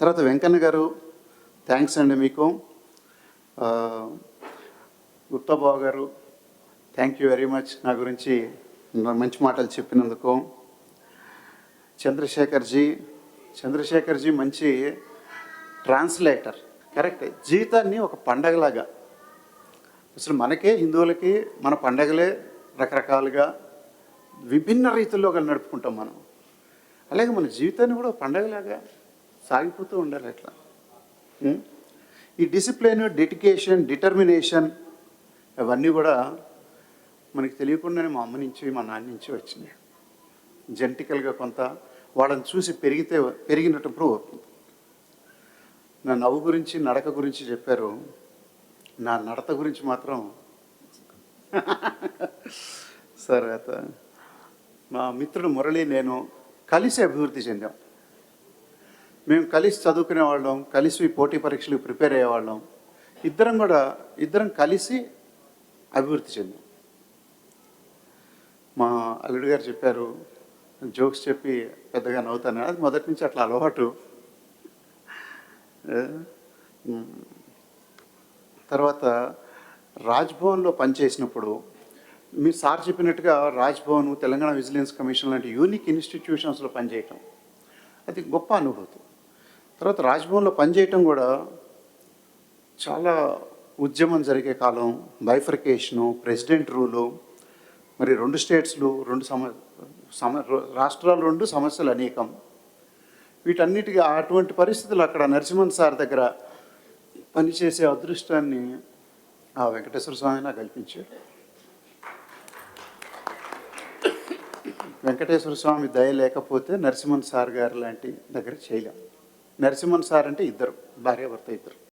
తర్వాత వెంకన్న గారు థ్యాంక్స్ అండి మీకు. ఆ, గుప్తాబాబు గారు థ్యాంక్ యూ వెరీ మచ్ నా గురించి మంచి మాటలు చెప్పినందుకు. చంద్రశేఖర్జీ చంద్రశేఖర్జీ మంచి ట్రాన్స్లేటర్ కరెక్ట్ జీవితాన్ని ఒక పండగలాగా. అసలు మనకే హిందువులకి మన పండగలే రకరకాలుగా విభిన్న రీతుల్లో నడుపుకుంటాం మనం. అలాగే మన జీవితాన్ని కూడా పండగలాగా సాగిపోతూ ఉండాలి అట్లా. ఈ డిసిప్లిన్ డెడికేషన్ డిటర్మినేషన్ అవన్నీ కూడా మనకి తెలియకుండానే మా అమ్మ నుంచి మా నాన్న నుంచి వచ్చినాయి. జెంటికల్గా కొంత వాళ్ళని చూసి పెరిగితే పెరిగినప్పుడు నా నవ్వు గురించి నడక గురించి చెప్పారు. నా నడత గురించి మాత్రం సరే మా మిత్రుడు మురళి నేను కలిసి అభివృద్ధి చెందాం. మేము కలిసి చదువుకునే వాళ్ళం కలిసి పోటీ పరీక్షలకు ప్రిపేర్ అయ్యేవాళ్ళం ఇద్దరం కూడా ఇద్దరం కలిసి అభివృద్ధి చెందాం. మా అల్లుడు గారు చెప్పారు జోక్స్ చెప్పి పెద్దగా నవ్వుతాను అది మొదటి నుంచి అట్లా అలవాటు. తర్వాత రాజ్భవన్లో పనిచేసినప్పుడు మీరు సార్ చెప్పినట్టుగా రాజ్భవన్ తెలంగాణ విజిలెన్స్ కమిషన్ లాంటి యూనిక్ ఇన్స్టిట్యూషన్స్లో పనిచేయటం అది గొప్ప అనుభూతి. తర్వాత రాజభవన్లో పనిచేయటం కూడా చాలా ఉద్యమం జరిగే కాలం బైఫర్కేషను ప్రెసిడెంట్ రూలు మరి రెండు స్టేట్స్లు రెండు సమ సమ రాష్ట్రాలు రెండు సమస్యలు అనేకం. వీటన్నిటికీ అటువంటి పరిస్థితులు అక్కడ నరసింహన్ సార్ దగ్గర పనిచేసే అదృష్టాన్ని ఆ వెంకటేశ్వర స్వామి నాకు కల్పించాడు వెంకటేశ్వర స్వామి దయ లేకపోతే నరసింహన్ సార్ గారు లాంటి దగ్గర చేయలేం. నరసింహన్ సార్ అంటే ఇద్దరు భార్యాభర్త ఇద్దరు.